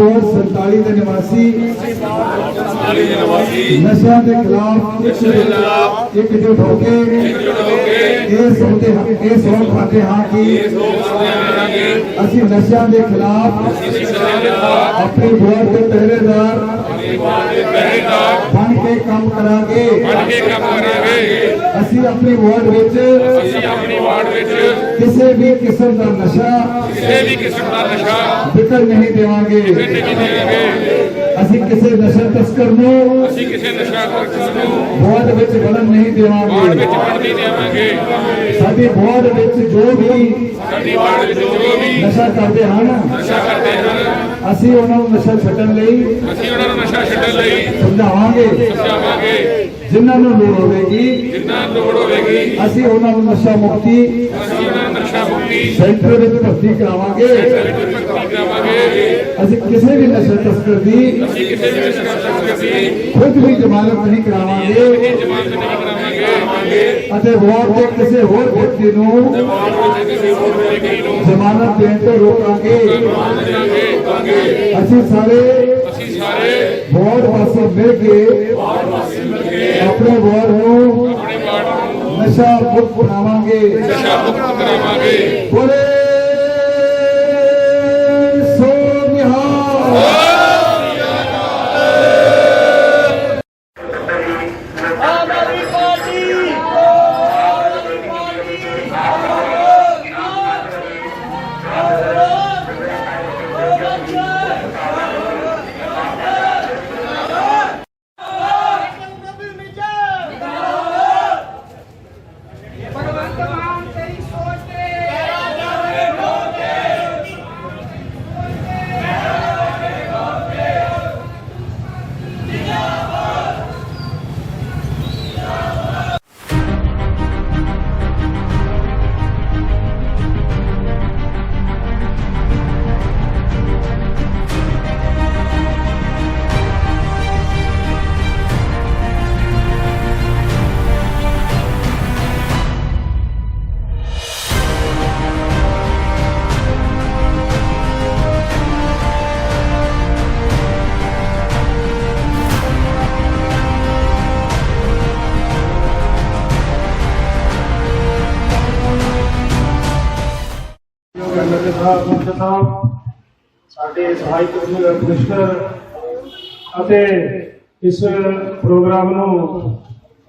Board 47 ਦੇ ਨਿਵਾਸੀ ਨਾਲੀ ਦੇ ਨਿਵਾਸੀ ਨਸ਼ਿਆਂ ਦੇ ਖਿਲਾਫ ਨਸ਼ਿਆਂ ਦੇ ਖਿਲਾਫ ਇਕਜੁੱਟ ਹੋ ਕੇ ਇਕਜੁੱਟ ਹੋ ਕੇ ਇਹ ਸੋਚਦੇ ਹਾਂ ਇਹ ਸੋਚ ਕਰਦੇ ਹਾਂ ਕਿ ਇਸ ਨੂੰ ਕਰਾਂਗੇ ਅਸੀਂ ਨਸ਼ਿਆਂ ਦੇ ਖਿਲਾਫ ਅਸੀਂ ਨਸ਼ਿਆਂ ਦੇ ਖਿਲਾਫ ਆਪਣੀ ਵਾਰਡ ਦੇ ਪਹਿਰੇਦਾਰ ਪਹਿਰੇਦਾਰ ਬਣ ਕੇ ਕੰਮ ਕਰਾਂਗੇ ਬਣ ਕੇ ਕੰਮ ਕਰਾਂਗੇ ਅਸੀਂ ਆਪਣੀ ਵਾਰਡ ਵਿੱਚ ਅਸੀਂ ਆਪਣੀ ਵਾਰਡ ਵਿੱਚ ਕਿਸੇ ਵੀ ਕਿਸਮ ਦਾ ਨਸ਼ਾ ਕਿਸੇ ਵੀ ਕਿਸਮ ਦਾ ਨਸ਼ਾ ਵਿਕਰ ਨਹੀਂ ਦੇਵਾਂਗੇ ਦੇਵਾਂਗੇ ਅਸੀਂ ਕਿਸੇ ਨਸ਼ਾ ਤਸਕਰ ਨੂੰ ਅਸੀਂ ਕਿਸੇ ਨਸ਼ਾ ਤਸਕਰ ਨੂੰ ਵਾਰਡ ਵਿੱਚ ਵੜਨ ਨਹੀਂ ਦੇਵਾਂਗੇ। ਵਿੱਚ ਵੜਨ ਨਹੀਂ ਦੇਵਾਂਗੇ। ਸਾਡੀ ਵਾਰਡ ਵਿੱਚ ਜੋ ਵੀ ਸਾਡੀ ਵਾਰਡ ਵਿੱਚ ਜੋ ਵੀ ਨਸ਼ਾ ਕਰਦੇ ਹਨ ਨਸ਼ਾ ਕਰਦੇ ਹਨ ਅਸੀਂ ਉਹਨਾਂ ਨੂੰ ਨਸ਼ਾ ਛੱਡਣ ਲਈ ਅਸੀਂ ਉਹਨਾਂ ਨੂੰ ਨਸ਼ਾ ਛੱਡਣ ਲਈ ਸਮਝਾਵਾਂਗੇ। ਸਮਝਾਵਾਂਗੇ। ਜਿਨ੍ਹਾਂ ਨੂੰ ਲੋੜ ਹੋਵੇਗੀ ਜਿੰਨਾ ਲੋੜ ਹੋਵੇਗੀ ਅਸੀਂ ਉਹਨਾਂ ਨੂੰ ਨਸ਼ਾ ਮੁਕਤੀ ਅਸੀਂ ਉਹਨਾਂ ਨੂੰ ਨਸ਼ਾ ਮੁਕਤੀ ਸੈਂਟਰ ਵਿੱਚ ਭਰਤੀ ਕਰਾਵਾਂਗੇ। ਭਰਤੀ ਕਰਾਵਾਂਗੇ। ਅਸੀਂ ਕਿਸੇ ਵੀ ਨਸ਼ਾ ਤਸਕਰ ਦੀ ਅਸੀਂ ਕਿਸੇ ਵੀ ਨਸ਼ਾ ਤਸਕਰ ਦੀ ਖੁਦ ਵੀ ਜ਼ਮਾਨਤ ਨਹੀਂ ਕਰਾਵਾਂਗੇ ਜਮਾਨਤ ਨਹੀਂ ਕਰਾਵਾਂਗੇ। ਅਤੇ ਵਾਰਡ ਦੇ ਕਿਸੇ ਹੋਰ ਵਿਅਕਤੀ ਨੂੰ ਜ਼ਮਾਨਤ ਦੇਣ ਤੋਂ ਰੋਕਾਂਗੇ। ਅਸੀਂ ਸਾਰੇ ਅਸੀਂ ਸਾਰੇ ਵਾਸੀ ਮਿਲ ਕੇ ਆਪਣੇ ਵਾਰਡ ਨੂੰ ਆਪਣੇ ਵਾਰਡ ਨੂੰ ਨਸ਼ਾ ਮੁਕਤ ਬਣਾਵਾਂਗੇ ਨਸ਼ਾ ਮੁਕਤ ਕਰਾਵਾਂਗੇ। ਬੋਲੇ ਐਮਐਲਏ ਸਾਹਿਬ ਮੁਖੀ ਸਾਹਿਬ ਸਾਡੇ ਸਹਾਇਕ ਕਮਿਸ਼ਨਰ ਅਤੇ ਇਸ ਪ੍ਰੋਗਰਾਮ ਨੂੰ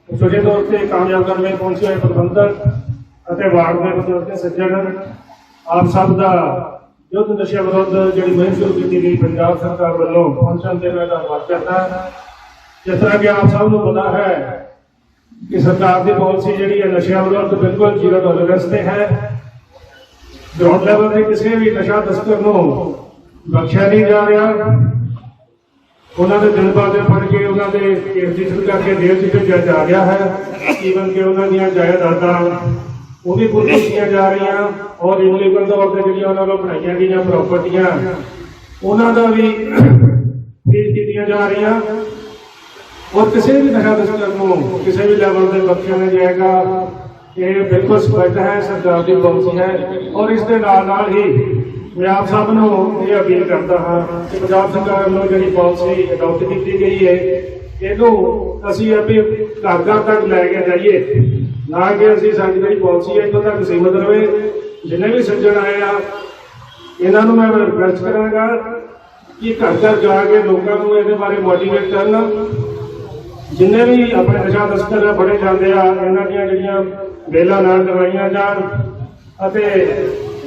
ਸੁਚੇ ਤੌਰ ਤੇ ਕਾਮਯਾਬ ਕਰਨ ਲਈ ਪਹੁੰਚੇ ਹੋਏ ਪ੍ਰਬੰਧਕ ਅਤੇ ਵਾਰਡ ਦੇ ਬਜ਼ੁਰਗ ਸੱਜਣ, ਆਪ ਸਭ ਦਾ ਯੁੱਧ ਨਸ਼ਾ ਵਿਰੁੱਧ ਜਿਹੜੀ ਮੁਹਿੰਮ ਸ਼ੁਰੂ ਕੀਤੀ ਗਈ, ਪੰਜਾਬ ਸਰਕਾਰ ਵੱਲੋਂ ਪਹੁੰਚਣ ਤੇ ਮੈਂ ਧੰਨਵਾਦ ਕਰਦਾ ਜਿਸ ਤਰ੍ਹਾਂ ਕਿ ਆਪ ਸਭ ਨੂੰ ਪਤਾ ਹੈ ਕਿ ਸਰਕਾਰ ਦੀ ਪਾਲਿਸੀ ਜਿਹੜੀ ਹੈ ਨਸ਼ਿਆਂ ਵਿਰੁੱਧ ਬਿਲਕੁਲ ਜ਼ੀਰੋ ਟੋਲਰੈਂਸ ਤੇ ਹੈ। ਗਰਾਊਂਡ ਲੈਵਲ ਤੇ ਕਿਸੇ ਵੀ ਨਸ਼ਾ ਤਸਕਰ ਨੂੰ ਬਖਸ਼ਿਆ ਨਹੀਂ ਜਾ ਰਿਹਾ। ਉਹਨਾਂ ਦੇ ਦਿਨ ਬਾਅਦ ਫੜ ਕੇ ਉਹਨਾਂ ਦੇ ਕੇਸ ਰਜਿਸਟਰ ਕਰਕੇ ਜੇਲ੍ਹ 'ਚ ਭੇਜਿਆ ਜਾ ਰਿਹਾ ਹੈ। ਈਵਨ ਕਿ ਉਹਨਾਂ ਦੀਆਂ ਜਾਇਦਾਦਾਂ ਉਹ ਵੀ ਕੁਝ ਜਾ ਰਹੀਆਂ ਔਰ ਇਨਲੀਗਲ ਤੌਰ ਤੇ ਜਿਹੜੀਆਂ ਉਹਨਾਂ ਕੋਲ ਬਣਾਈਆਂ ਗਈਆਂ ਪ੍ਰਾਪਰਟੀਆਂ, ਉਹਨਾਂ ਦਾ ਵੀ ਫੀਲ ਕੀਤੀਆਂ ਜਾ ਰਹੀਆਂ। ਔਰ ਕਿਸੇ ਵੀ ਨਸ਼ਾ ਤਸਕਰ ਨੂੰ ਕਿਸੇ ਵੀ ਲੈਵਲ ਤੇ ਬਖਸ਼ਿਆ ਨਹੀਂ ਜਾਏਗਾ। ਇਹ ਬਿਲਕੁਲ ਸਪਸ਼ਟ ਹੈ ਸਰਕਾਰ ਦੀ ਪਾਲਿਸੀ ਹੈ। ਔਰ ਇਸ ਦੇ ਨਾਲ ਨਾਲ ਹੀ ਮੈਂ ਆਪ ਨੂੰ ਇਹ ਅਪੀਲ ਕਰਦਾ ਹਾਂ ਕਿ ਪੰਜਾਬ ਸਰਕਾਰ ਵੱਲੋਂ ਜਿਹੜੀ ਪਾਲਿਸੀ ਅਡਾਪਟ ਕੀਤੀ ਗਈ ਹੈ, ਇਹਨੂੰ ਅਸੀਂ ਆਪੇ ਘਰ ਘਰ ਤੱਕ ਲੈ ਕੇ ਜਾਈਏ। ਨਾ ਕਿ ਅਸੀਂ ਸਾਡੀ ਜਿਹੜੀ ਪਾਲਿਸੀ ਹੈ, ਇੱਥੋਂ ਤੱਕ ਸੀਮਤ ਰਵੇ। ਜਿੰਨੇ ਵੀ ਸੱਜਣ ਆਏ ਆ, ਇਹਨਾਂ ਨੂੰ ਮੈਂ ਰਿਕਵੈਸਟ ਕਰਾਂਗਾ ਕਿ ਘਰ ਘਰ ਜਾ ਕੇ ਲੋਕਾਂ ਨੂੰ ਇਹਦੇ ਬਾਰੇ ਮੋਟੀਵੇਟ ਕਰਨ। ਜਿੰਨੇ ਵੀ ਆਪਣੇ ਨਸ਼ਾ ਤਸਕਰ ਫੜੇ ਜਾਂਦੇ ਆ, ਇਹਨਾਂ ਦੀਆਂ ਜਿਹੜੀਆਂ ਬੇਲਾਂ ਨਾਲ ਕਰਵਾਈਆਂ ਜਾਣ ਅਤੇ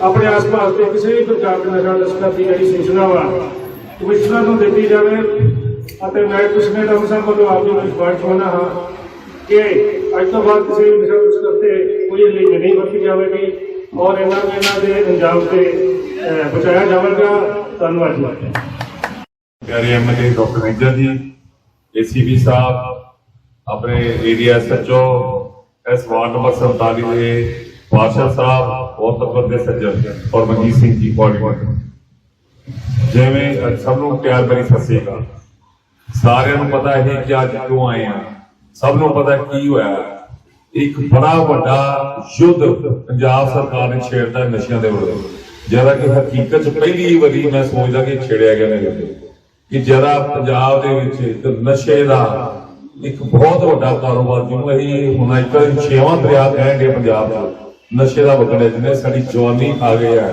ਆਪਣੇ ਆਸ-ਪਾਸ ਦੇ ਕਿਸੇ ਵੀ ਪ੍ਰਕਾਰ ਦੇ ਨਸ਼ਾ ਤਸਕਰ ਦੀ ਜਿਹੜੀ ਸੂਚਨਾ ਵਾ ਕਮਿਸ਼ਨਰ ਨੂੰ ਦਿੱਤੀ ਜਾਵੇ ਅਤੇ ਮੈਂ ਕਮਿਸ਼ਨਰ ਦਾ ਸਾਹਿਬ ਵੱਲੋਂ ਆਪ ਜੀ ਨੂੰ ਰਿਕਵੈਸਟ ਕਰਨਾ ਹਾਂ ਕਿ ਅੱਜ ਤੋਂ ਬਾਅਦ ਕਿਸੇ ਵੀ ਨਸ਼ਾ ਤਸਕਰ ਤੇ ਕੋਈ ਲਈ ਨਹੀਂ ਵਰਤੀ ਜਾਵੇਗੀ ਔਰ ਇਹਨਾਂ ਨੂੰ ਇਹਨਾਂ ਦੇ ਅੰਜਾਮ ਤੇ ਬਚਾਇਆ ਜਾਵੇਗਾ। ਧੰਨਵਾਦ ਜੀ। ਪਿਆਰੇ MLA doctor Major ji ACB ਸਾਹਿਬ ਆਪਣੇ ਏਰੀਆ ਸੱਚੋ ਇਸ ਵਾਰਡ ਨੰਬਰ 47 ਦੇ ਪਾਰਸ਼ਲ ਸਾਹਿਬ ਬਹੁਤ ਤਕਬਰ ਦੇ ਸੱਜਣ ਔਰ ਮਨਜੀਤ ਸਿੰਘ ਜੀ ਕੋਆਰਡੀਨੇਟਰ ਜਿਵੇਂ ਸਭ ਨੂੰ ਪਿਆਰ ਭਰੀ ਸਤਿ ਸ੍ਰੀ ਅਕਾਲ। ਸਾਰਿਆਂ ਨੂੰ ਪਤਾ ਹੈ ਕਿ ਅੱਜ ਕਿਉਂ ਆਏ ਆ। ਸਭ ਨੂੰ ਪਤਾ ਕੀ ਹੋਇਆ। ਇੱਕ ਬੜਾ ਵੱਡਾ ਯੁੱਧ ਪੰਜਾਬ ਸਰਕਾਰ ਨੇ ਛੇੜਦਾ ਨਸ਼ਿਆਂ ਦੇ ਵਿਰੁੱਧ। ਜਿਹੜਾ ਕਿ ਹਕੀਕਤ ਚ ਪਹਿਲੀ ਵਾਰੀ ਮੈਂ ਸੋਚਦਾ ਕਿ ਛੇੜਿਆ ਗਿਆ ਨੇ ਕਿ ਜਿਹੜਾ ਪੰਜਾਬ ਦੇ ਵਿੱਚ ਇੱਕ ਨਸ਼ੇ ਦਾ ਇੱਕ ਬਹੁਤ ਵੱਡਾ ਕਾਰੋਬਾਰ ਜਿਹਨੂੰ ਅਸੀਂ ਹੁਣ ਇੱਕ ਛੇਵਾਂ ਦਰਿਆ ਕਹਿੰਦੇ ਪੰਜਾਬ ਦਾ ਨਸ਼ੇ ਦਾ ਵਗੜਿਆ ਜਿਹਨੇ ਸਾਡੀ ਜਵਾਨੀ ਖਾ ਗਿਆ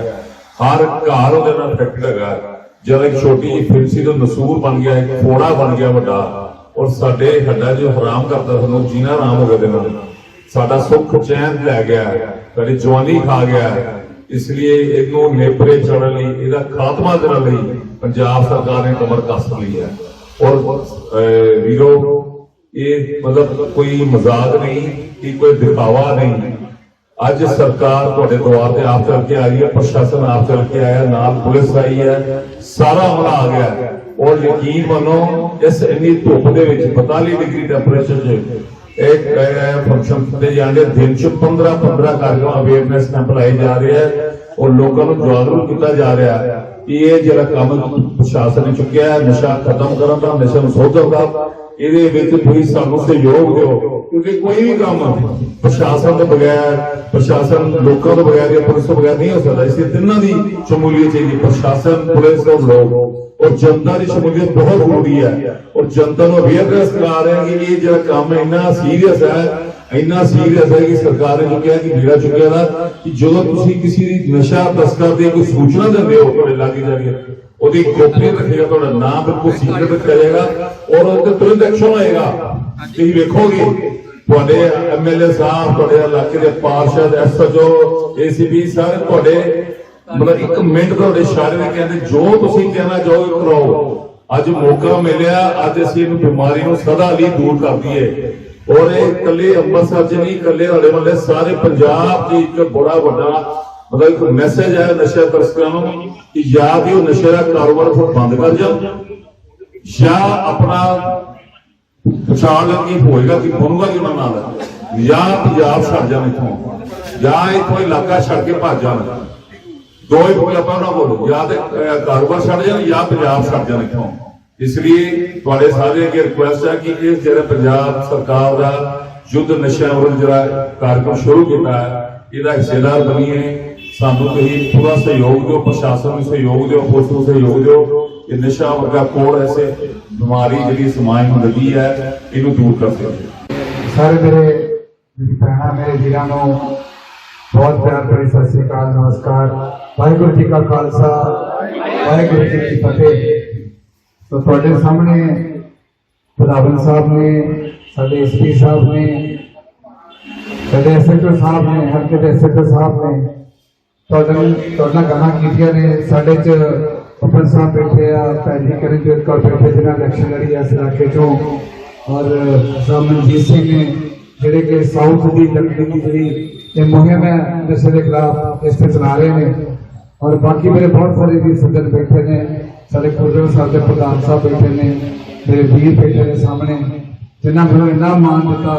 ਹਰ ਘਰ ਉਹਦੇ ਨਾਲ ਇਫੈਕਟ ਹੈਗਾ। ਜਦੋਂ ਇੱਕ ਛੋਟੀ ਜਿਹੀ ਫਿਲਸੀ ਤੋਂ ਨਸੂਰ ਬਣ ਗਿਆ ਇੱਕ ਫੋੜਾ ਬਣ ਗਿਆ ਵੱਡਾ ਔਰ ਸਾਡੇ ਹੱਡਾਂ 'ਚ ਹਰਾਮ ਕਰਦਾ ਸਾਨੂੰ ਜੀਣਾ ਹਰਾਮ ਹੋ ਗਿਆ ਦੇ। ਨਾਲ ਸਾਡਾ ਸੁੱਖ ਚੈਨ ਲੈ ਗਿਆ ਸਾਡੀ ਜਵਾਨੀ ਖਾ ਗਿਆ। ਇਸ ਲਈ ਇਹਨੂੰ ਨੇਪਰੇ ਚੜਨ ਲਈ ਇਹਦਾ ਖਾਤਮਾ ਕਰਨ ਲਈ ਪੰਜਾਬ ਸਰਕਾਰ ਨੇ ਕਮਰ ਕੱਸ ਲਈ ਹੈ। ਔਰ ਅਹ, ਵੀਰੋ ਇਹ ਮਤਲਬ ਕੋਈ ਮਜ਼ਾਕ ਨਹੀਂ, ਕਿ ਕੋਈ ਦਿਖਾਵਾ ਨਹੀਂ। ਅੱਜ ਸਰਕਾਰ ਤੁਹਾਡੇ ਦੁਆਰ ਤੇ ਆਪ ਚੱਲ ਕੇ ਆਈ ਹੈ, ਪ੍ਰਸ਼ਾਸਨ ਆਪ ਚੱਲ ਕੇ ਆਇਆ, ਨਾਲ ਪੁਲਿਸ ਆਈ ਹੈ, ਸਾਰਾ ਹਮਲਾ ਆ ਗਿਆ। ਔਰ ਯਕੀਨ ਮੰਨੋ, ਇਸ ਇੰਨੀ ਧੁੱਪ ਦੇ ਵਿੱਚ 42 ਡਿਗਰੀ ਟੈਂਪਰੇਚਰ 'ਚ ਇੱਕ ਫੰਕਸ਼ਨ ਤੇ ਜਾਂਦੇ ਦਿਨ 'ਚ 15 15 ਕਰਕੇ ਅਵੇਅਰਨੈਸ ਕੈਂਪ ਲਾਏ ਜਾ ਰਹੇ ਹੈ ਔਰ ਲੋਕਾਂ ਨੂੰ ਜਾਗਰੂਕ ਕੀਤਾ ਜਾ ਰਿਹਾ ਹੈ ਕਿ ਇਹ ਜਿਹੜਾ ਕੰਮ ਪ੍ਰਸ਼ਾਸਨ ਨੇ ਚੁੱਕਿਆ ਹੈ, ਨਸ਼ਾ ਖਤਮ ਕਰਨ ਦਾ, ਨਸ਼ਾ ਨੂੰ ਸੋਧਣ ਦਾ ਇਹਦੇ ਵਿੱਚ ਤੁਸੀਂ ਸਾਨੂੰ ਸਹਿਯੋਗ ਦਿਓ, ਕਿਉਂਕਿ ਕੋਈ ਵੀ ਕੰਮ ਪ੍ਰਸ਼ਾਸਨ ਤੋਂ ਬਗੈਰ, ਪ੍ਰਸ਼ਾਸਨ ਲੋਕਾਂ ਤੋਂ ਬਗੈਰ ਜਾਂ ਪੁਲਿਸ ਤੋਂ ਬਗੈਰ ਨਹੀਂ ਹੋ ਸਕਦਾ। ਇਸ ਲਈ ਤਿੰਨਾਂ ਦੀ ਸ਼ਮੂਲੀਅਤ ਚਾਹੀਦੀ ਪ੍ਰਸ਼ਾਸਨ, ਪੁਲਿਸ ਔਰ ਲੋਕ। ਔਰ ਜਨਤਾ ਦੀ ਸ਼ਮੂਲੀਅਤ ਬਹੁਤ ਜ਼ਰੂਰੀ ਹੈ। ਔਰ ਜਨਤਾ ਨੂੰ ਅਵੇਅਰਨੈਸ ਕਰਾ ਰਹੇ ਹਾਂ ਕਿ ਇਹ ਜਿਹੜਾ ਕੰਮ ਇੰਨਾ ਸੀਰੀਅਸ ਹੈ ਇੰਨਾ ਸੀਰੀਅਸ ਹੈ ਕਿ ਸਰਕਾਰ ਨੇ ਚੁੱਕਿਆ ਕਿ ਵੀਰਾ ਚੁੱਕਿਆ ਦਾ ਕਿ ਜਦੋਂ ਤੁਸੀਂ ਕਿਸੇ ਦੀ ਨਸ਼ਾ ਤਸਕਰ ਦੀ ਕੋਈ ਸੂਚਨਾ ਦਿੰਦੇ ਹੋ ਤੁਹਾਡੇ ਲਾਗੇ ਜਾ ਕੇ ਉਹਦੀ ਗੋਪਨੀਅਤ ਰੱਖੇਗਾ ਤੁਹਾਡਾ ਨਾਮ ਬਿਲਕੁਲ ਸੀਕ੍ਰੇਟ ਜਾਏਗਾ ਔਰ ਉਹ ਤੇ ਤੁਰੰਤ ਐਕਸ਼ਨ ਹੋਏਗਾ। ਤੁਸੀਂ ਵੇਖੋਗੇ ਤੁਹਾਡੇ ਐਮਐਲਏ ਸਾਹਿਬ ਤੁਹਾਡੇ ਇਲਾਕੇ ਦੇ ਪਾਰਸ਼ਦ ਐਸਐਚਓ ਏਸੀਪੀ ਸਾਰੇ ਤੁਹਾਡੇ ਮਤਲਬ ਇੱਕ ਮਿੰਟ ਤੁਹਾਡੇ ਇਸ਼ਾਰੇ ਦੇ ਕਹਿੰਦੇ ਜੋ ਤੁਸੀਂ ਕਹਿਣਾ ਚਾਹੋਗੇ ਕਰਾਓ। ਅੱਜ ਮੌਕਾ ਮਿਲਿਆ ਅੱਜ ਅਸੀਂ ਇਹਨੂੰ ਬਿਮਾਰੀ ਨੂੰ ਸਦਾ ਲਈ ਦੂਰ ਕਰ ਦਈਏ। ਔਰ ਇਹ ਇਕੱਲੇ ਅੰਮ੍ਰਿਤਸਰ 'ਚ ਨਹੀਂ, ਇਕੱਲੇ ਹਲੇ ਮੱਲੇ ਸਾਰੇ ਪੰਜਾਬ 'ਚ ਇੱਕ ਬੜਾ ਵੱਡਾ ਮਤਲਬ ਇੱਕ ਮੈਸੇਜ ਹੈ ਨਸ਼ਾ ਤਸਕਰਾਂ ਨੂੰ ਕਿ ਜਾਂ ਤੇ ਉਹ ਨਸ਼ੇ ਦਾ ਕਾਰੋਬਾਰ ਫਿਰ ਬੰਦ ਕਰ ਜਾਣ ਜਾਂ ਆਪਣਾ ਪਛਾਣ ਲੱਗੀ ਹੋਏਗਾ ਕਿ ਬਣੂਗਾ ਕਿ ਉਹਨਾਂ ਨਾਲ ਜਾਂ ਪੰਜਾਬ ਛੱਡ ਜਾਣ ਇੱਥੋਂ, ਜਾਂ ਇੱਥੋਂ ਇਲਾਕਾ ਛੱਡ ਕੇ ਭੱਜ ਜਾਣ। ਦੋ ਹੀ ਵਿਕਲਪਾਂ ਨਾ ਬੋਲੋ ਜਾਂ ਤੇ ਕਾਰੋਬਾਰ ਛੱਡ ਜਾਣ ਜਾਂ ਪੰਜਾਬ ਛੱਡ ਜਾਣ ਇੱਥੋਂ। ਇਸ ਲਈ ਤੁਹਾਡੇ ਸਾਰੇ ਅੱਗੇ ਰਿਕੁਐਸਟ ਹੈ ਕਿ ਇਸ ਜਿਹੜਾ ਪੰਜਾਬ ਸਰਕਾਰ ਦਾ ਯੁੱਧ ਨਸ਼ਿਆਂ ਵਿਰੁੱਧ ਜਿਹੜਾ ਕਾਰਜਕ੍ਰਮ ਸ਼ੁਰੂ ਕੀਤਾ ਹੈ, ਇਹਦਾ ਹਿੱਸੇਦਾਰ ਬਣੀਏ। ਸਾਨੂੰ ਤੁਸੀਂ ਪੂਰਾ ਸਹਿਯੋਗ ਦਿਓ, ਪ੍ਰਸ਼ਾਸਨ ਨੂੰ ਸਹਿਯੋਗ ਦਿਓ, ਪੁਲਿਸ ਨੂੰ ਸਹਿਯੋਗ ਦਿਓ। ਕਿ ਨਸ਼ਾ ਵਰਗਾ ਕੋੜ ਐਸੇ ਬਿਮਾਰੀ ਜਿਹੜੀ ਸਮਾਜ ਨੂੰ ਲੱਗੀ ਹੈ, ਇਹਨੂੰ ਦੂਰ ਕਰ ਸਕੀਏ ਸਾਰੇ ਮੇਰੇ ਮੇਰੀ ਭੈਣਾਂ, ਮੇਰੇ ਵੀਰਾਂ ਨੂੰ ਬਹੁਤ ਪਿਆਰ ਭਰੀ ਸਤਿ ਸ੍ਰੀ ਅਕਾਲ, ਨਮਸਕਾਰ। ਵਾਹਿਗੁਰੂ ਜੀ ਕਾ ਖਾਲਸਾ, ਵਾਹਿਗੁਰੂ ਜੀ ਕੀ ਫਤਿਹ। ਸੋ ਤੁਹਾਡੇ ਸਾਹਮਣੇ ਪ੍ਰਧਾਨ ਸਾਹਿਬ ਨੇ, ਸਾਡੇ ਐਸਪੀ ਸਾਹਿਬ ਨੇ, ਸਾਡੇ ਐਸਐਚਓ ਸਾਹਿਬ ਨੇ ਹਲਕੇ ਦੇ ਐਸਐਚਓ ਸਾਹਿਬ ਨੇ, ਤੁਹਾਡੇ ਨਾਲ ਤੁਹਾਡੇ ਨਾਲ ਗੱਲਾਂ ਕੀਤੀਆਂ ਨੇ। ਸਾਡੇ ਚ ਪਪਨ ਸਾਹਿਬ ਬੈਠੇ ਆ, ਭੈਣੀ ਕਰਨਜੋਤ ਕੌਰ ਬੈਠੇ ਜਿਹਨਾਂ ਇਲੈਕਸ਼ਨ ਲੜੀ ਆ ਇਸ ਇਲਾਕੇ ਚੋਂ। ਔਰ ਸਾਹਿਬ ਮਨਜੀਤ ਸਿੰਘ ਨੇ, ਜਿਹੜੇ ਕਿ ਸਾਊਥ ਦੀ ਲੱਕੜੀ ਦੀ ਜਿਹੜੀ ਇਹ ਮੁਹਿੰਮ ਹੈ ਨਸ਼ੇ ਦੇ ਖਿਲਾਫ ਇਸ ਤੇ ਚਲਾ ਰਹੇ ਨੇ। ਔਰ ਬਾਕੀ ਮੇਰੇ ਬਹੁਤ ਸਾਰੇ ਵੀ ਸੱਜਣ ਬੈਠੇ ਨੇ। ਸਾਡੇ ਗੁਰਦੁਆਰਾ ਸਾਹਿਬ ਦੇ ਪ੍ਰਧਾਨ ਸਾਹਿਬ ਬੈਠੇ ਨੇ, ਮੇਰੇ ਵੀਰ ਬੈਠੇ ਨੇ ਸਾਹਮਣੇ, ਜਿਨ੍ਹਾਂ ਮੈਨੂੰ ਇੰਨਾ ਮਾਣ ਦਿੱਤਾ,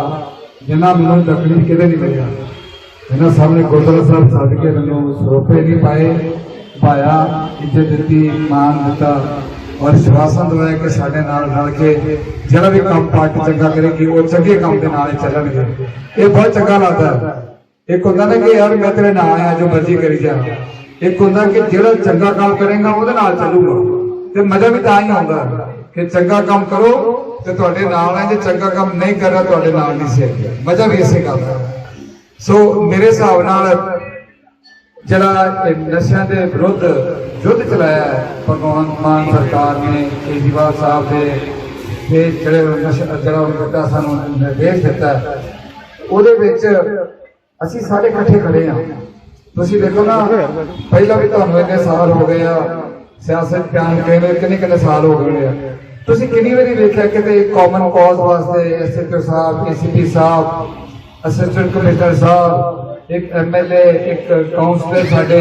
ਜਿਨ੍ਹਾਂ ਮੈਨੂੰ ਤਕਲੀਫ ਕਿਤੇ ਨਹੀਂ ਮਿਲਿਆ। ਇਹਨਾਂ ਸਾਹਮਣੇ ਗੁਰਦੁਆਰਾ ਸਾਹਿਬ ਛੱਡ ਕੇ ਮੈਨੂੰ ਸਰੋਪੇ ਨਹੀਂ ਪਾਏ ਪਾਇਆ ਇੱਜ਼ਤ ਦਿੱਤੀ ਮਾਨ ਦਿੱਤਾ ਔਰ ਸ਼ਵਾਸਨ ਦਵਾਇਆ ਕਿ ਸਾਡੇ ਨਾਲ ਰਲ ਕੇ ਜਿਹੜਾ ਵੀ ਕੰਮ ਪਾਰਟੀ ਚੰਗਾ ਕਰੇਗੀ ਉਹ ਚੰਗੇ ਕੰਮ ਦੇ ਨਾਲ ਚੱਲਣਗੇ। ਇਹ ਬਹੁਤ ਚੰਗਾ ਲੱਗਦਾ ਇੱਕ ਹੁੰਦਾ ਨਾ ਕਿ ਯਾਰ ਮੈਂ ਤੇਰੇ ਨਾਲ ਆਇਆ ਜੋ ਮਰਜ਼ੀ ਕਰੀ ਜਾ। ਇੱਕ ਹੁੰਦਾ ਕਿ ਜਿਹੜਾ ਚੰਗਾ ਕੰਮ ਕਰੇਗਾ ਉਹਦੇ ਨਾਲ ਚੱਲੂਗਾ। ਤੇ ਮਜ਼ਾ ਵੀ ਤਾਂ ਹੀ ਆਉਂਦਾ ਕਿ ਚੰਗਾ ਕੰਮ ਕਰੋ ਤੇ ਤੁਹਾਡੇ ਨਾਲ ਹੈ, ਜੇ ਚੰਗਾ ਕੰਮ ਨਹੀਂ ਕਰ ਰਿਹਾ, ਤੁਹਾਡੇ ਨਾਲ ਨਹੀਂ ਸੀ ਮਜ਼ਾ ਵੀ ਇਸੇ ਗੱਲ ਦਾ। ਸੋ ਮੇਰੇ ਹਿਸਾਬ ਨਾਲ ਜਿਹੜਾ ਨਸ਼ਿਆਂ ਦੇ ਵਿਰੁੱਧ ਯੁੱਧ ਚਲਾਇਆ ਭਗਵੰਤ ਮਾਨ ਸਰਕਾਰ ਨੇ, ਕੇਜਰੀਵਾਲ ਸਾਹਿਬ ਦੇ, ਤੇ ਜਿਹੜੇ ਜਿਹੜਾ ਵੱਡਾ ਸਾਨੂੰ ਨਿਰਦੇਸ਼ ਦਿੱਤਾ ਉਹਦੇ ਵਿੱਚ ਅਸੀਂ ਸਾਰੇ ਇਕੱਠੇ ਖੜੇ ਹਾਂ। ਤੁਸੀਂ ਦੇਖੋ ਨਾ, ਪਹਿਲਾਂ ਵੀ ਤੁਹਾਨੂੰ ਇੰਨੇ ਸਾਲ ਹੋ ਗਏ ਆ ਸਿਆਸਤ ਬਿਆਨ ਕਿਵੇਂ, ਕਿੰਨੇ ਕਿੰਨੇ ਸਾਲ ਹੋ ਗਏ ਆ। ਤੁਸੀਂ ਕਿੰਨੀ ਵਾਰੀ ਵੇਖਿਆ ਕਿਤੇ ਕਾਮਨ ਕਾਜ਼ ਵਾਸਤੇ ਐਸਐਚਓ ਸਾਹਿਬ ਏਸੀਪੀ ਸਾਹਿਬ ਅਸਿਸਟੈਂਟ ਕਮਿਸ਼ਨਰ ਸਾਹਿਬ, ਇੱਕ ਐਮਐਲਏ ਇੱਕ ਕਾਉਂਸਲਰ ਸਾਡੇ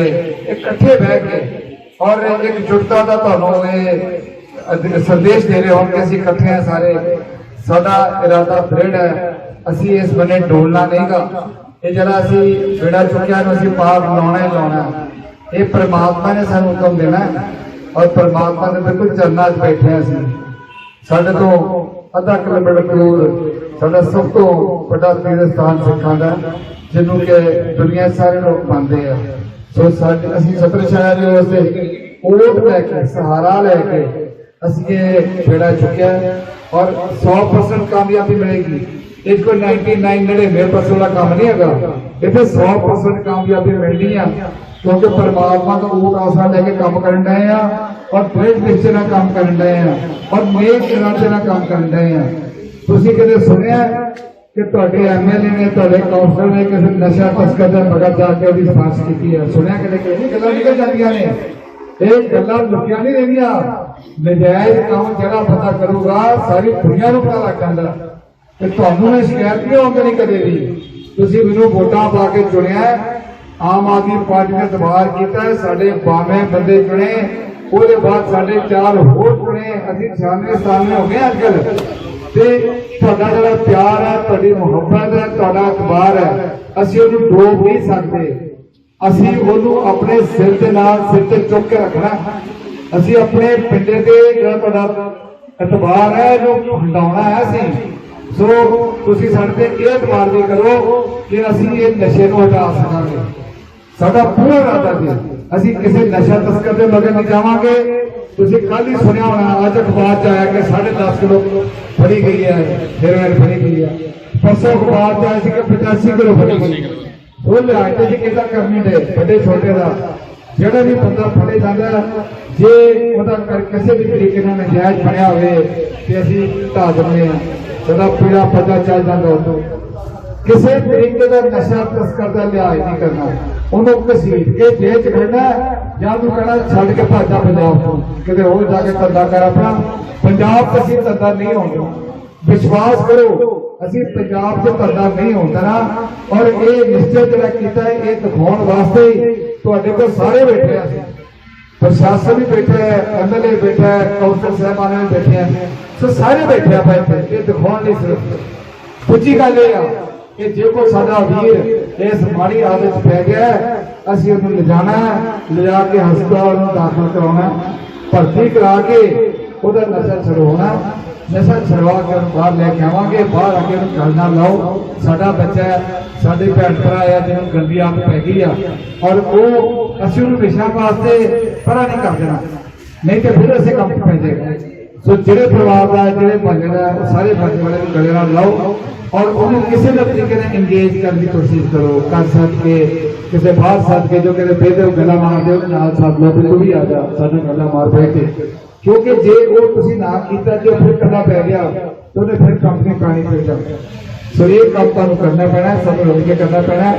ਇਕੱਠੇ ਬਹਿ ਕੇ ਔਰ ਇੱਕ ਜੁਟਤਾ ਦਾ ਤੁਹਾਨੂੰ ਇਹ ਸੰਦੇਸ਼ ਦੇ ਰਹੇ ਹੋ ਕਿ ਅਸੀਂ ਇਕੱਠੇ ਹਾਂ ਸਾਰੇ। ਸਾਡਾ ਇਰਾਦਾ ਦ੍ਰਿੜ ਹੈ, ਅਸੀਂ ਇਸ ਬੰਨੇ ਡੋਲਣਾ ਨਹੀਂਗਾ ਇਹ ਜਿਹੜਾ ਅਸੀਂ ਬੇੜਾ ਚੁੱਕਿਆ ਨੂੰ ਅਸੀਂ ਪਾਰ ਲਾਉਣਾ ਹੀ ਲਾਉਣਾ। ਇਹ ਪ੍ਰਮਾਤਮਾ ਨੇ ਸਾਨੂੰ ਹੁਕਮ ਦੇਣਾ ਔਰ ਪ੍ਰਮਾਤਮਾ ਦੇ ਬਿਲਕੁਲ ਚਰਨਾਂ 'ਚ ਬੈਠੇ ਹਾਂ ਸਾਡੇ ਤੋਂ ਅੱਧਾ ਕਿਲੋਮੀਟਰ ਦੂਰ ਸਾਡਾ ਸਭ ਤੋਂ ਵੱਡਾ ਤੀਰਥ ਸਥਾਨ ਸਿੱਖਾਂ ਦਾ, ਜਿਹਨੂੰ ਕਿ ਦੁਨੀਆ ਸਾਰੇ ਲੋਕ ਮੰਨਦੇ ਆ। ਸੋ ਸਾਡੇ ਅਸੀਂ ਸਤਰ ਛਾਇਆ ਦੇ ਵਾਸਤੇ ਓਟ ਲੈ ਕੇ, ਸਹਾਰਾ ਲੈ ਕੇ ਅਸੀਂ ਇਹ ਬੇੜਾ ਚੁੱਕਿਆ ਔਰ 100% ਕਾਮਯਾਬੀ ਮਿਲੇਗੀ। ਇਹ ਕੋਈ 99 99% ਦਾ ਕੰਮ ਨਹੀਂ ਹੈਗਾ ਇੱਥੇ 100% ਕਾਮਯਾਬੀ ਮਿਲਣੀ ਆ ਕਿਉਂਕਿ ਪਰਮਾਤਮਾ ਦਾ ਓਟ ਆਸਰਾ ਲੈ ਕੇ ਕੰਮ ਕਰਨ ਡਏ ਆ ਔਰ ਦ੍ਰਿੜ ਨਿਸ਼ਚੈ ਨਾਲ ਕੰਮ ਕਰਨ ਡਏ ਆ ਔਰ ਨੇਕ ਇਰਾਦੇ ਨਾਲ ਕੰਮ ਕਰਨ ਡਏ ਆ ਤੁਸੀਂ ਕਦੇ ਸੁਣਿਆ ਕਿ ਤੁਹਾਡੇ ਐਮਐਲਏ ਨੇ ਤੁਹਾਡੇ ਕਾਉਂਸਲਰ ਨੇ ਕਿਸੇ ਨਸ਼ਾ ਤਸਕਰ ਦੇ ਮਗਰ ਜਾ ਕੇ ਉਹਦੀ ਸਿਫਾਰਿਸ਼ ਕੀਤੀ ਹੈ ਸੁਣਿਆ ਕਦੇ ਕਿ ਨਹੀਂ ਗੱਲਾਂ ਨਿਕਲ ਜਾਂਦੀਆਂ ਨੇ ਇਹ ਗੱਲਾਂ ਲੁਕੀਆਂ ਨਹੀਂ ਰਹਿੰਦੀਆਂ ਨਜਾਇਜ਼ ਕੰਮ ਜਿਹੜਾ ਬੰਦਾ ਕਰੂਗਾ ਸਾਰੀ ਦੁਨੀਆ ਨੂੰ ਪਤਾ ਲੱਗ ਜਾਂਦਾ ਤੇ ਤੁਹਾਨੂੰ ਮੈਂ ਸ਼ਿਕਾਇਤ ਨਹੀਂ ਹੋਣ ਦੇਣੀ ਕਦੇ ਵੀ। ਤੁਸੀਂ ਮੈਨੂੰ ਵੋਟਾਂ ਪਾ ਕੇ ਚੁਣਿਆ ਆਮ ਆਦਮੀ ਪਾਰਟੀ ਨੇ ਦਬਾਰ ਕੀਤਾ ਹੈ, ਸਾਡੇ 92 ਬੰਦੇ ਚੁਣੇ। ਉਹਦੇ ਬਾਅਦ ਸਾਡੇ ਚਾਰ ਹੋਰ ਚੁਣੇ। ਅਸੀਂ 96 ਸਾਹਮਣੇ ਹੋ ਗਏ ਅੱਜ ਤੇ ਤੁਹਾਡਾ ਜਿਹੜਾ ਪਿਆਰ ਹੈ ਤੁਹਾਡੀ ਮੁਹੱਬਤ ਹੈ ਤੁਹਾਡਾ ਇਤਬਾਰ ਹੈ ਅਸੀਂ ਉਹਨੂੰ ਡੋਬ ਨਹੀਂ ਸਕਦੇ। ਅਸੀਂ ਉਹਨੂੰ ਆਪਣੇ ਸਿਰ ਦੇ ਨਾਲ ਸਿਰ ਤੇ ਚੁੱਕ ਕੇ ਰੱਖਣਾ ਅਸੀਂ ਆਪਣੇ ਪਿੰਡੇ ਤੇ ਜਿਹੜਾ ਤੁਹਾਡਾ ਇਤਬਾਰ ਹੈ ਇਹਨੂੰ ਹਟਾਉਣਾ ਹੈ ਅਸੀਂ। ਸੋ ਤੁਸੀਂ ਸਾਡੇ ਤੇ ਇਹ ਇਤਬਾਰ ਕਰੋ ਕਿ ਅਸੀਂ ਇਹ ਨਸ਼ੇ ਨੂੰ ਹਟਾ ਸਕਾਂਗੇ। ਸਾਡਾ ਪੂਰਾ ਇਰਾਦਾ ਜੀ। ਅਸੀਂ ਕਿਸੇ ਨਸ਼ਾ ਤਸਕਰ ਦੇ ਮਗਰ ਨਹੀਂ ਜਾਵਾਂਗੇ। ਤੁਸੀਂ ਕੱਲ ਹੀ ਸੁਣਿਆ ਹੋਣਾ, ਅੱਜ ਅਖਬਾਰ ਚ ਆਇਆ ਕਿ 10.5 ਕਿਲੋ ਫੜੀ ਗਈ ਹੈ ਹੈਰੋਇਨ ਫੜੀ ਗਈ ਹੈ। ਪਰਸੋਂ ਅਖਬਾਰ ਚ ਆਇਆ ਸੀ ਕਿ 85 ਕਿਲੋ ਫੜੀ ਗਈ। ਉਹ ਲਿਹਾਜ਼ ਤੇ ਜੀ ਕਿਦਾਂ ਕਰਨੀ ਦੇ ਵੱਡੇ ਛੋਟੇ ਦਾ। ਜਿਹੜਾ ਵੀ ਬੰਦਾ ਫੜੇ ਜਾਂਦਾ, ਜੇ ਉਹਦਾ ਕਰ ਕਿਸੇ ਵੀ ਤਰੀਕੇ ਨਾਲ ਨਜਾਇਜ਼ ਬਣਿਆ ਹੋਵੇ, ਤੇ ਅਸੀਂ ਢਾ ਦਿੰਦੇ ਹਾਂ। ਉਹਦਾ ਪੀੜਾ ਪਤਾ ਚੱਲ ਜਾਂਦਾ ਉਦੋਂ। ਕਿਸੇ ਤਰੀਕੇ ਦਾ ਨਸ਼ਾ ਤਸਕਰ ਦਾ ਲਿਹਾਜ਼ ਨਹੀਂ ਕਰਨਾ। ਉਹਨੂੰ ਘਸੀਟ ਕੇ ਜੇਲ੍ਹ ਚ ਖੜਨਾ ਜਾਂ ਉਹਨੂੰ ਕਹਿਣਾ ਛੱਡ ਕੇ ਭਾਜਾ ਪੰਜਾਬ ਤੋਂ। ਕਿਤੇ ਹੋਰ ਜਾ ਕੇ ਧੰਦਾ ਕਰ ਆਪਣਾ। ਪੰਜਾਬ ਤੋਂ ਅਸੀਂ ਧੰਦਾ ਨਹੀਂ ਹੋਣਾ ਵਿਸ਼ਵਾਸ ਕਰੋ, ਅਸੀਂ ਪੰਜਾਬ 'ਚ ਧੰਦਾ ਨਹੀਂ ਹੁੰਦਾ ਨਾ ਔਰ ਇਹ ਨਿਸ਼ਚੈ ਜਿਹੜਾ ਕੀਤਾ ਇਹ ਦਿਖਾਉਣ ਵਾਸਤੇ ਤੁਹਾਡੇ ਕੋਲ ਸਾਰੇ ਬੈਠੇ ਆ ਪ੍ਰਸ਼ਾਸਨ ਵੀ ਬੈਠਾ ਹੈ ਐਮਐਲਏ ਬੈਠਾ ਹੈ ਕਾਉਂਸਲ ਸਾਹਿਬਾਨ ਵੀ ਬੈਠੇ ਆ ਸੋ ਸਾਰੇ ਬੈਠੇ ਆ ਭਾਈ ਇਹ ਦਿਖਾਉਣ ਲਈ ਸਿਰਫ। ਦੂਜੀ ਗੱਲ ਇਹ ਆ ਕਿ ਜੇ ਕੋਈ ਸਾਡਾ ਵੀਰ ਇਸ ਮਾੜੀ ਆਦਤ ਪੈ ਗਿਆ ਅਸੀਂ ਉਹਨੂੰ ਲਿਜਾਣਾ ਲਿਜਾ ਕੇ ਹਸਪਤਾਲ ਨੂੰ ਦਾਖਲ ਕਰਾਉਣਾ ਭਰਤੀ ਕਰਾ ਕੇ ਉਹਦਾ ਨਸ਼ਾ ਛਡਾਉਣਾ ਨਸ਼ਾ ਛਡਵਾ ਕੇ ਬਾਹਰ ਲੈ ਕੇ ਆਵਾਂਗੇ, ਬਾਹਰ ਆ ਕੇ ਉਹਨੂੰ ਗੱਲ ਨਾ ਲਾਓ। ਸਾਡਾ ਬੱਚਾ ਸਾਡੇ ਭੈਣ ਭਰਾ ਆ ਜਿਹਨੂੰ ਗੰਦੀ ਆਦਤ ਪੈ ਗਈ ਆ। ਔਰ ਉਹ ਅਸੀਂ ਉਹਨੂੰ ਵਿਸ਼ਾ ਵਾਸਤੇ ਪਰਾਂ ਨਹੀਂ ਕਰ ਦੇਣਾ। ਨਹੀਂ ਤੇ ਫਿਰ ਅਸੀਂ ਕੰਮ ਪੈ ਜਾਏਗਾ। ਸੋ ਜਿਹੜੇ ਪਰਿਵਾਰ ਦਾ, ਜਿਹੜੇ ਮਹੱਲੇ ਦਾ ਸਾਰੇ ਮਹੱਲੇ ਵਾਲੇ ਨੂੰ ਗਲੇ ਨਾਲ ਲਾਓ ਔਰ ਉਹਨੂੰ ਕਿਸੇ ਨਾ ਤਰੀਕੇ ਨਾਲ ਇੰਗੇਜ ਕਰਨ ਦੀ ਕੋਸ਼ਿਸ਼ ਕਰੋ, ਕਰ ਸਕੇ ਕਿਸੇ ਬਾਹਰ ਸੱਦ ਕੇ ਜੋ ਕਹਿੰਦੇ ਬੇਦੇ ਗੱਲਾਂ ਮਾਰਦੇ ਉਹਦੇ ਨਾਲ ਸਾਥ ਲਓ ਵੀ ਤੂੰ ਵੀ ਆ ਜਾ, ਸਾਡੇ ਗੱਲਾਂ ਮਾਰ ਬੈ ਕੇ। ਕਿਉਂਕਿ ਜੇ ਉਹ ਤੁਸੀਂ ਨਾ ਕੀਤਾ, ਜੇ ਉਹ ਫਿਰ ਕੱਲਾ ਪੈ ਗਿਆ, ਤਾਂ ਉਹਨੇ ਫਿਰ ਕੰਪਨੀ ਪਾਣੀ ਪੈ ਜਾਣੀ ਸੋ ਇਹ ਕੰਮ ਤੁਹਾਨੂੰ ਕਰਨਾ ਪੈਣਾ, ਸਾਨੂੰ ਰਲ ਕੇ ਕਰਨਾ ਪੈਣਾ।